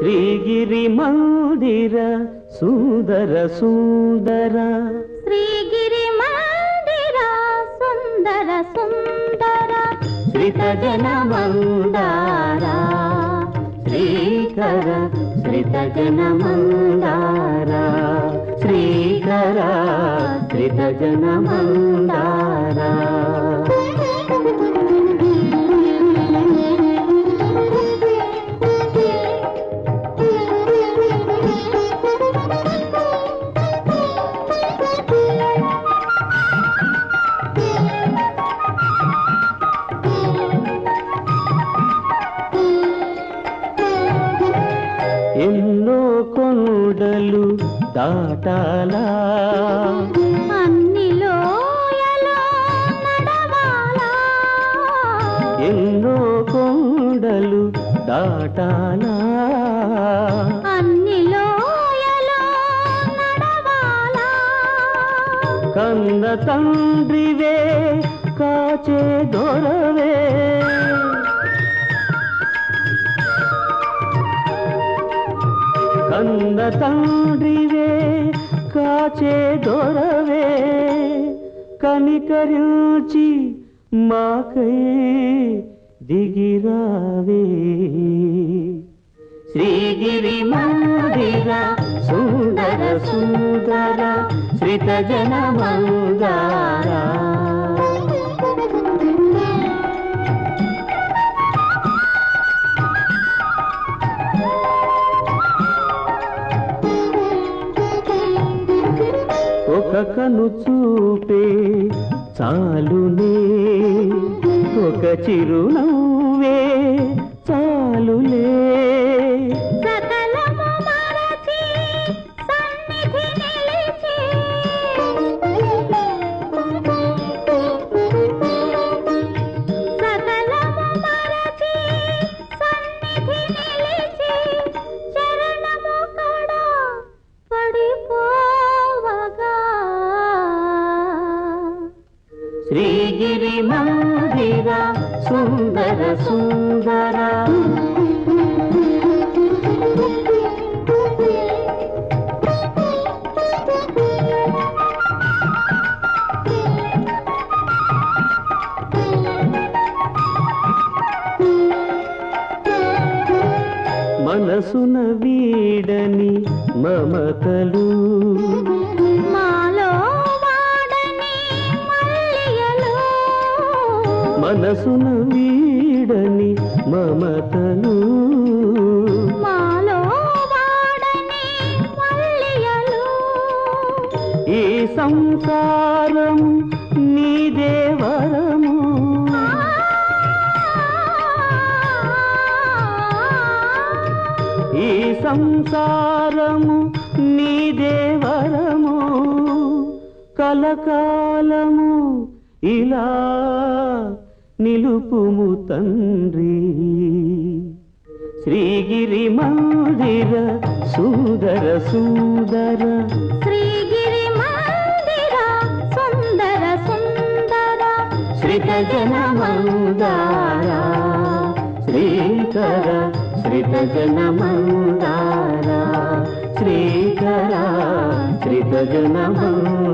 శ్రీగిరి మందిర సుందర సుందర. శ్రీగిరి మందిర సుందర సుందర. శ్రీతజన మందార శ్రీకర శ్రీతజన మందార శ్రీకర శ్రీతజన మందారా కొండలు దాటాలా? ఎన్నో కొండలు దాటాలా? కన్న తండ్రివే కాచే దొరవే. కన్న తండ్రివే కాచే దొరవే కనికరించి మాకై దిగిరావే. శ్రీగిరి మందిర సుందర సుందర శ్రిత జన మందారా. ఒక కను చూపే చాలునే. ఒక చిరునవ్వే చాలులే. మందిర సుందర సుందర. మనసున వీడని మమతలు మనసున వీడని మల్లియలు ఈ సంసారం నీదే వరము ఈ సంసారము నీదే వరము కలకాలము ఇలా నిలుపుము తండ్రి. శ్రీగిరి మందిర సుందర సుందర. శ్రీగిరి మందిర సుందర సుందర. శ్రీత జన మందార. శ్రీకర శ్రీత జన మందార. శ్రీకర శ్రీత జన మందార.